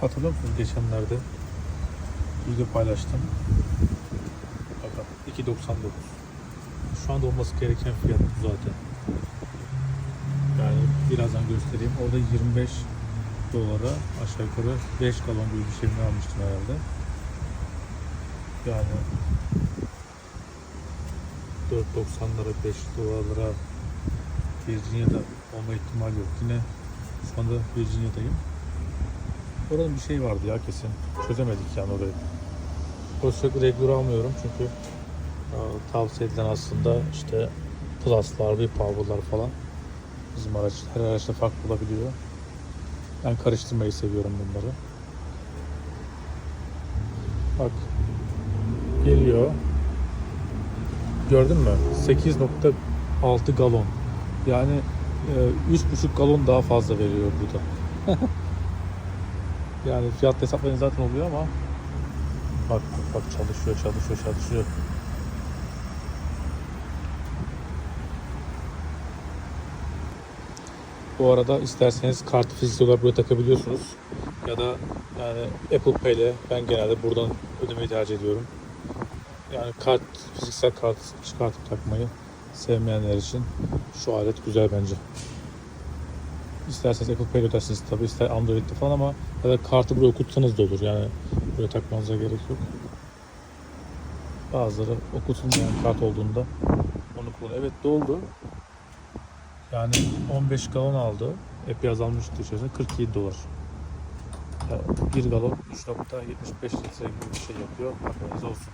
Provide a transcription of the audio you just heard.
Hatırlıyor musunuz geçenlerde video paylaştım. Bakın 2.99. Şu anda olması gereken fiyat bu zaten. Yani birazdan göstereyim. Orada 25 dolara aşağı yukarı 5 galon gibi bir şey mi almıştım herhalde. Yani 4.90'lara 5 dolarlara Virginia'da olma ihtimali yok. Yine şu anda Virginia'dayım. Orada bir şey vardı ya kesin. Çözemedik yani orayı. O sürekli regular almıyorum çünkü e, tavsiye edilen aslında işte pluslar, bir power'lar falan. Bizim araç, her araçta farklı olabiliyor. Ben karıştırmayı seviyorum bunları. Bak. Geliyor. Gördün mü? 8.6 galon. Yani e, 3.5 galon daha fazla veriyor burada. yani fiyat hesaplayın zaten oluyor ama bak, bak çalışıyor çalışıyor çalışıyor. Bu arada isterseniz kartı fiziksel olarak buraya takabiliyorsunuz. Ya da yani Apple Pay ile ben genelde buradan ödemeyi tercih ediyorum. Yani kart, fiziksel kart çıkartıp takmayı sevmeyenler için şu alet güzel bence. İsterseniz Apple Pay ödersiniz tabi ister Android'de falan ama ya da kartı buraya okutsanız da olur yani buraya takmanıza gerek yok. Bazıları okutulmayan kart olduğunda onu kullanıyor. Evet doldu. Yani 15 galon aldı. Epey azalmıştı içerisinde 47 dolar. Yani 1 galon 3.75 litre gibi bir şey yapıyor. Haberiniz olsun.